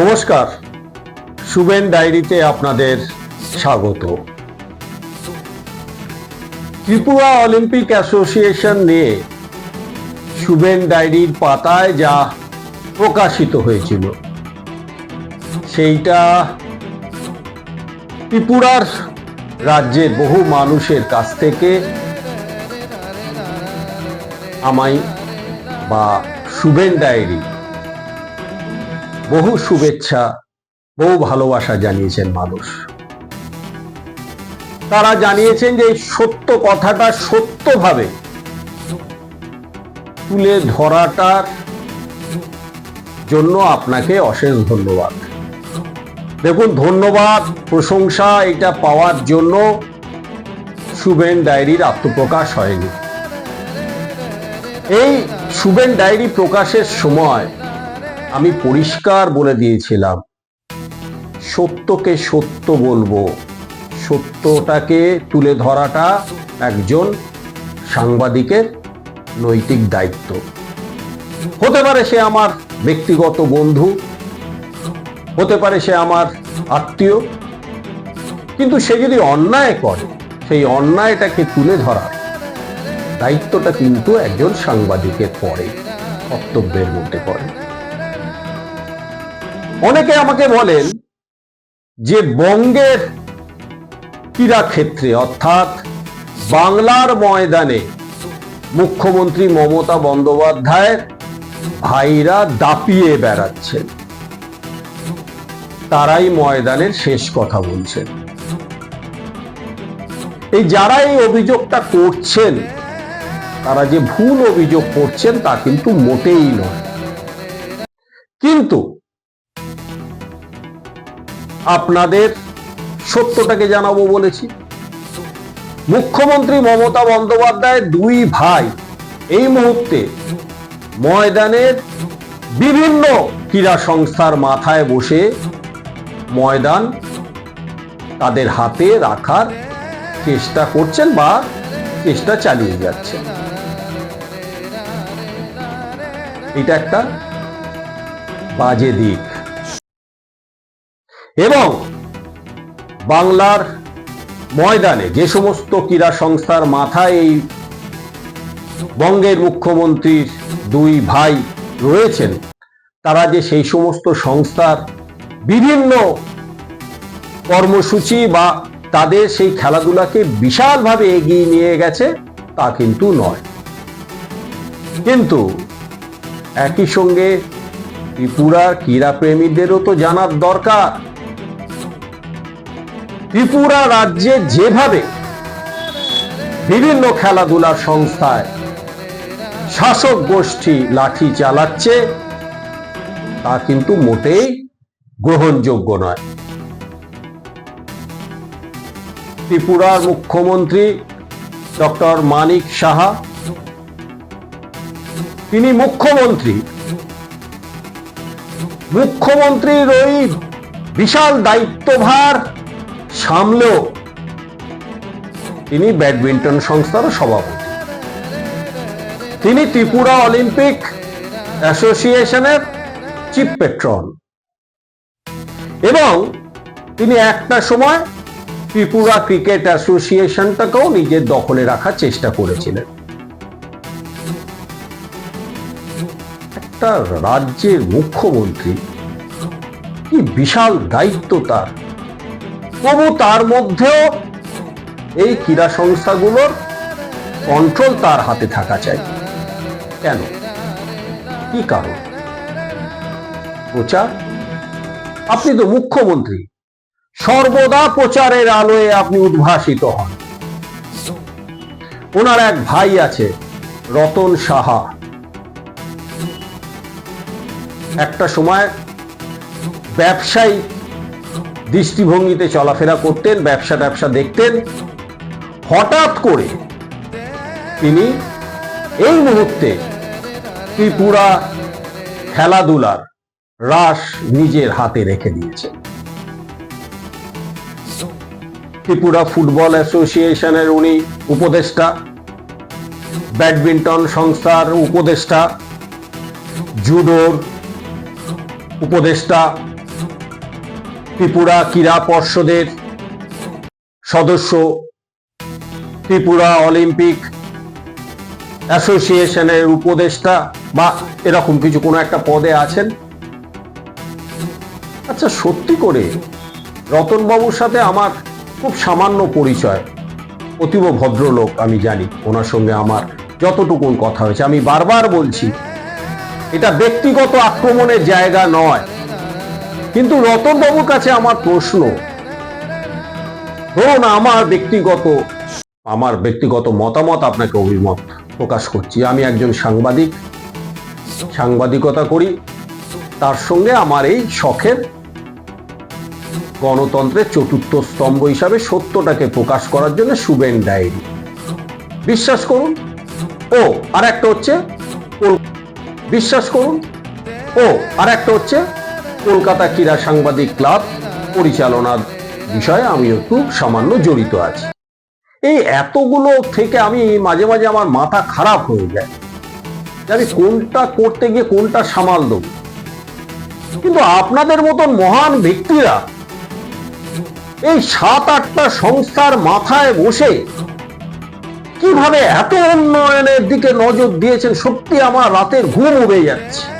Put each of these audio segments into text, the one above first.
নমস্কার। সুবেন ডায়েরিতে আপনাদের স্বাগত। ত্রিপুরা অলিম্পিক অ্যাসোসিয়েশন নিয়ে সুবেন ডায়েরির পাতায় যা প্রকাশিত হয়েছিল, সেইটা ত্রিপুরার রাজ্যের বহু মানুষের কাছ থেকে আমায় বা সুবেন ডায়েরি বহু শুভেচ্ছা, বহু ভালোবাসা জানিয়েছেন মানুষ। তারা জানিয়েছেন যে সত্য কথাটা সত্যভাবে তুলে ধরাটার জন্য আপনাকে অশেষ ধন্যবাদ। দেখুন, ধন্যবাদ, প্রশংসা, এটা পাওয়ার জন্য সুবেন ডায়েরির আত্মপ্রকাশ হয়নি। এই সুবেন ডায়েরি প্রকাশের সময় আমি পরিষ্কার বলে দিয়েছিলাম, সত্যকে সত্য বলব। সত্যটাকে তুলে ধরাটা একজন সাংবাদিকের নৈতিক দায়িত্ব। হতে পারে সে আমার ব্যক্তিগত বন্ধু, হতে পারে সে আমার আত্মীয়, কিন্তু সে যদি অন্যায় করে, সেই অন্যায়টাকে তুলে ধরার দায়িত্বটা কিন্তু একজন সাংবাদিকের পরে, কর্তব্যের মধ্যে পড়ে। অনেকে আমাকে বলেন যে বঙ্গের ক্রীড়া ক্ষেত্রে অর্থাৎ বাংলার ময়দানে মুখ্যমন্ত্রী মমতা বন্দ্যোপাধ্যায়ের ভাইরা দাপিয়ে বেড়াচ্ছেন। তারাই ময়দানের শেষ কথা বলছেন। এই যারা এই অভিযোগটা করছেন, তারা যে ভুল অভিযোগ করছেন তা কিন্তু মোটেই নয়। কিন্তু আপনাদের সত্যটাকে জানাব বলেছি। মুখ্যমন্ত্রী মমতা বন্দ্যোপাধ্যায়ের দুই ভাই এই মুহূর্তে ময়দানের বিভিন্ন ক্রীড়া সংস্থার মাথায় বসে ময়দান তাদের হাতে রাখার চেষ্টা করছেন বা চেষ্টা চালিয়ে যাচ্ছেন। এটা একটা বাজে দিক। এবং বাংলার ময়দানে যে সমস্ত ক্রীড়া সংস্থার মাথায় এই বঙ্গের মুখ্যমন্ত্রীর দুই ভাই রয়েছেন, তারা যে সেই সমস্ত সংস্থার বিভিন্ন কর্মসূচি বা তাদের সেই খেলাধুলাকে বিশালভাবে এগিয়ে নিয়ে গেছে, তা কিন্তু নয়। কিন্তু একই সঙ্গে ত্রিপুরার ক্রীড়াপ্রেমীদেরও তো জানার দরকার। ত্রিপুরা রাজ্যে যেভাবে বিভিন্ন খেলাধুলার সংস্থায় শাসক গোষ্ঠী লাঠি চালাচ্ছে, তা কিন্তু মোটেই গ্রহণযোগ্য নয়। ত্রিপুরার মুখ্যমন্ত্রী ডক্টর মানিক সাহা, তিনি মুখ্যমন্ত্রী। মুখ্যমন্ত্রীর ওই বিশাল দায়িত্বভার সামলেও তিনি ব্যাডমিন্টন সংস্থার সভাপতি। তিনি ত্রিপুরা অলিম্পিক অ্যাসোসিয়েশনের চিফ পেট্রন। এবং তিনি একটা সময় ত্রিপুরা ক্রিকেট অ্যাসোসিয়েশনটাকেও নিজের দখলে রাখার চেষ্টা করেছিলেন। একটা রাজ্যের মুখ্যমন্ত্রী, কি বিশাল দায়িত্ব তার। তবু তার মধ্যেও এই ক্রীড়া সংস্থাগুলোর কন্ট্রোল তার হাতে থাকা চাই। কেন? কি কারণ? প্রচার? আপনি তো মুখ্যমন্ত্রী। সর্বদা প্রচারের আলোয় আপনি উদ্ভাসিত হন। ওনার এক ভাই আছে, রতন সাহা। একটা সময় ব্যবসায়ী দৃষ্টিভঙ্গিতে চলাফেরা করতেন, ব্যবসা ব্যবসা দেখতেন। হঠাৎ করে তিনি এই মুহূর্তে ত্রিপুরা খেলাধুলার রাস নিজের হাতে রেখে দিয়েছেন। ত্রিপুরা ফুটবল অ্যাসোসিয়েশনের উনি উপদেষ্টা, ব্যাডমিন্টন সংস্থার উপদেষ্টা, জুডোর উপদেষ্টা ত্রিপুরা ক্রীড়া পর্ষদের সদস্য, ত্রিপুরা অলিম্পিক অ্যাসোসিয়েশনের উপদেষ্টা বা এরকম কিছু কোনো একটা পদে আছেন। আচ্ছা সত্যি করে রতনবাবুর সাথে আমার খুব সামান্য পরিচয়, অতীব ভদ্রলোক আমি জানি, ওনার সঙ্গে আমার যতটুকুন কথা হয়েছে। আমি বারবার বলছি, এটা ব্যক্তিগত আক্রমণের জায়গা নয়। কিন্তু রতনবাবুর কাছে আমার প্রশ্ন। ধরুন আমার ব্যক্তিগত আমার ব্যক্তিগত মতামত আপনাকে অভিমত প্রকাশ করছি। আমি একজন সাংবাদিক, সাংবাদিকতা করি। তার সঙ্গে আমার এই শখের গণতন্ত্রের চতুর্থ স্তম্ভ হিসাবে সত্যটাকে প্রকাশ করার জন্য সুবেন ডায়েরি। বিশ্বাস করুন। ও আর একটা হচ্ছে, বিশ্বাস করুন। ও আর একটা হচ্ছে কলকাতা ক্রীড়া সাংবাদিক ক্লাব পরিচালনার বিষয়ে আমি একটু সামান্য জড়িত আছি। এই এতগুলো থেকে আমি মাঝে মাঝে আমার মাথা খারাপ হয়ে যায়। আমি কোনটা করতে গিয়ে কোনটা সামাল দেবো। কিন্তু আপনাদের মতন মহান ব্যক্তিরা এই সাত আটটা সংস্থার মাথায় বসে কীভাবে এত উন্নয়নের দিকে নজর দিয়েছেন সত্যি আমার রাতের ঘুম উড়ে যাচ্ছে।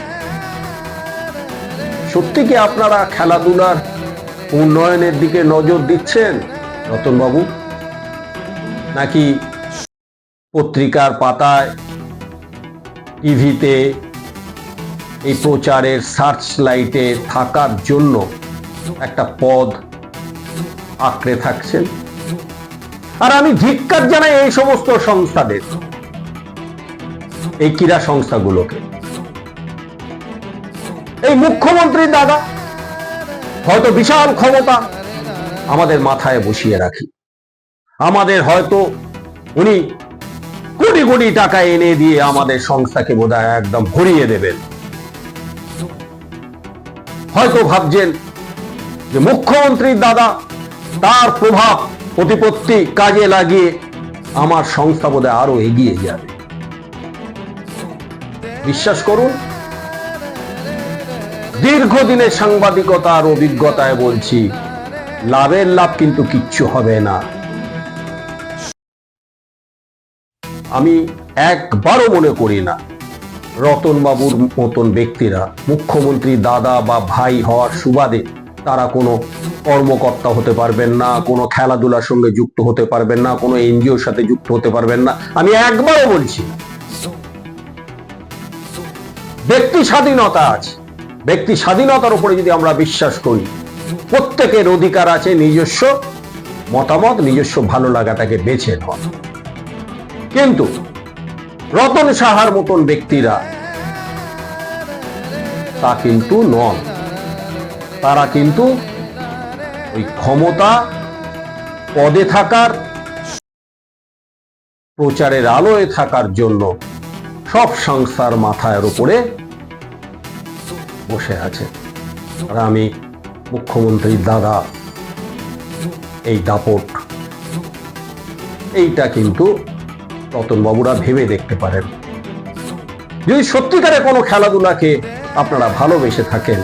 সত্যি কি আপনারা খেলাধুলার উন্নয়নের দিকে নজর দিচ্ছেন, রতনবাবু? নাকি পত্রিকার পাতায়, টিভিতে এই প্রচারের সার্চ লাইটে থাকার জন্য একটা পদ আঁকড়ে থাকছেন? আর আমি ধিক্কার জানাই এই সমস্ত সংস্থাদের, এই ক্রীড়া সংস্থাগুলোকে। এই মুখ্যমন্ত্রীর দাদা, হয়তো বিশাল ক্ষমতা আমাদের মাথায় বসিয়ে রাখি। আমাদের হয়তো উনি কোটি কোটি টাকা এনে দিয়ে আমাদের সংস্থাকে বোধহয় একদম ভরিয়ে দেবেন। হয়তো ভাবছেন যে মুখ্যমন্ত্রীর দাদা, তার প্রভাব প্রতিপত্তি কাজে লাগিয়ে আমার সংস্থা বোধহয় আরও এগিয়ে যাবে। বিশ্বাস করুন দীর্ঘদিনের সাংবাদিকতার অভিজ্ঞতায় বলছি, লাভের লাভ কিন্তু কিচ্ছু হবে না। আমি একবারও মনে করি না, রতনবাবুর মতন ব্যক্তিরা, মুখ্যমন্ত্রী দাদা বা ভাই হওয়ার সুবাদে তারা কোনো কর্মকর্তা হতে পারবেন না, কোনো খেলাধুলার সঙ্গে যুক্ত হতে পারবেন না, কোনো এনজিওর সাথে যুক্ত হতে পারবেন না। আমি একবারও বলছি, ব্যক্তি স্বাধীনতা আছে। ব্যক্তি স্বাধীনতার উপরে যদি আমরা বিশ্বাস করি, প্রত্যেকের অধিকার আছে নিজস্ব মতামত, নিজস্ব ভালো লাগাটাকে বেছে নেওয়া। কিন্তু রতন সাহার মতন ব্যক্তিরা তা কিন্তু নন। তারা কিন্তু ওই ক্ষমতা পদে থাকার, প্রচারের আলোয় থাকার জন্য সব সংস্থার মাথার উপরে বসে আছে। আর আমি মুখ্যমন্ত্রীর দাদা। এই দাপট। এইটা কিন্তু রতনবাবুরা ভেবে দেখতে পারেন। যদি সত্যিকারে কোনো খেলাধুলাকে আপনারা ভালোবেসে থাকেন,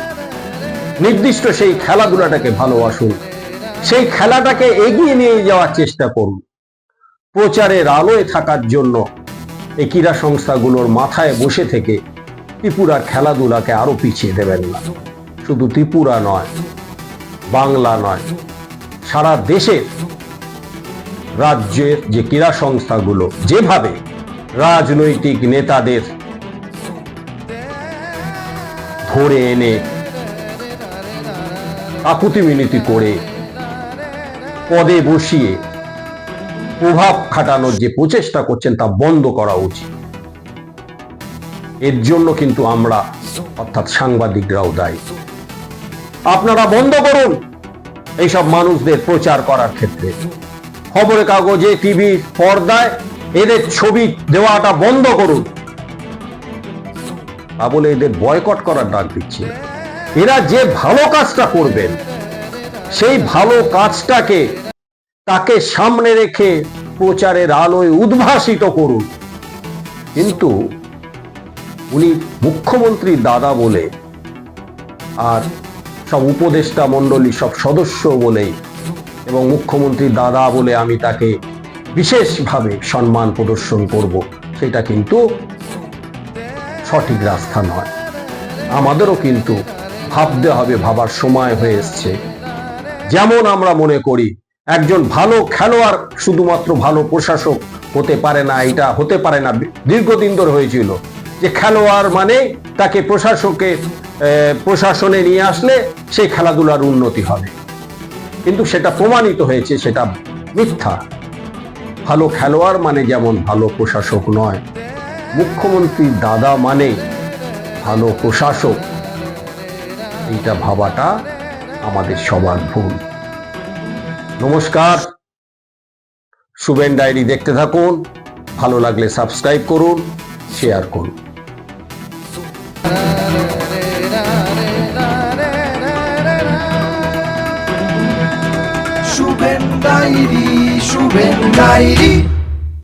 নির্দিষ্ট সেই খেলাধুলাটাকে ভালোবাসুন। সেই খেলাটাকে এগিয়ে নিয়ে যাওয়ার চেষ্টা করুন। প্রচারের আলোয় থাকার জন্য এই ক্রীড়া সংস্থাগুলোর মাথায় বসে থেকে ত্রিপুরার খেলাধুলাকে আরও পিছিয়ে দেবেন। না শুধু ত্রিপুরা নয়, বাংলা নয়, সারা দেশের রাজ্যের যে ক্রীড়া সংস্থাগুলো, যেভাবে রাজনৈতিক নেতাদের ধরে এনে আকুতি মিনতি করে পদে বসিয়ে প্রভাব খাটানোর যে প্রচেষ্টা করছেন তা বন্ধ করা উচিত। এর জন্য কিন্তু আমরা, অর্থাৎ সাংবাদিকরাও দায়ী। আপনারা বন্ধ করুন এইসব মানুষদের প্রচার করার ক্ষেত্রে। খবরের কাগজে, টিভি পর্দায় এদের ছবি দেওয়াটা বন্ধ করুন। তা বলে এদের বয়কট করার ডাক দিচ্ছি। এরা যে ভালো কাজটা করবেন, সেই ভালো কাজটাকে তাকে সামনে রেখে প্রচারের আলোয় উদ্ভাসিত করুন। কিন্তু উনি মুখ্যমন্ত্রী দাদা বলে, আর সব উপদেষ্টা মণ্ডলী, সব সদস্য বলেই এবং মুখ্যমন্ত্রী দাদা বলে আমি তাকে বিশেষভাবে সম্মান প্রদর্শন করব। সেটা কিন্তু সঠিক রাস্তা নয়। আমাদেরও কিন্তু ভাবতে হবে, ভাবার সময় হয়ে এসছে। যেমন আমরা মনে করি, একজন ভালো খেলোয়াড় শুধুমাত্র ভালো প্রশাসক হতে পারে না, এটা হতে পারে না, দীর্ঘদিন ধরে হয়েছিল। যে খেলোয়াড় মানে তাকে প্রশাসকে প্রশাসনে নিয়ে আসলে সেই খেলাধুলার উন্নতি হবে। কিন্তু সেটা প্রমাণিত হয়েছে, সেটা মিথ্যা। ভালো খেলোয়াড় মানে যেমন ভালো প্রশাসক নয় মুখ্যমন্ত্রীর দাদা মানে ভালো প্রশাসক। এইটা ভাবাটা আমাদের সবার ভুল। নমস্কার। সুবেন ডায়েরি দেখতে থাকুন, ভালো লাগলে সাবস্ক্রাইব করুন, শেয়ার করুন। diri Suben ben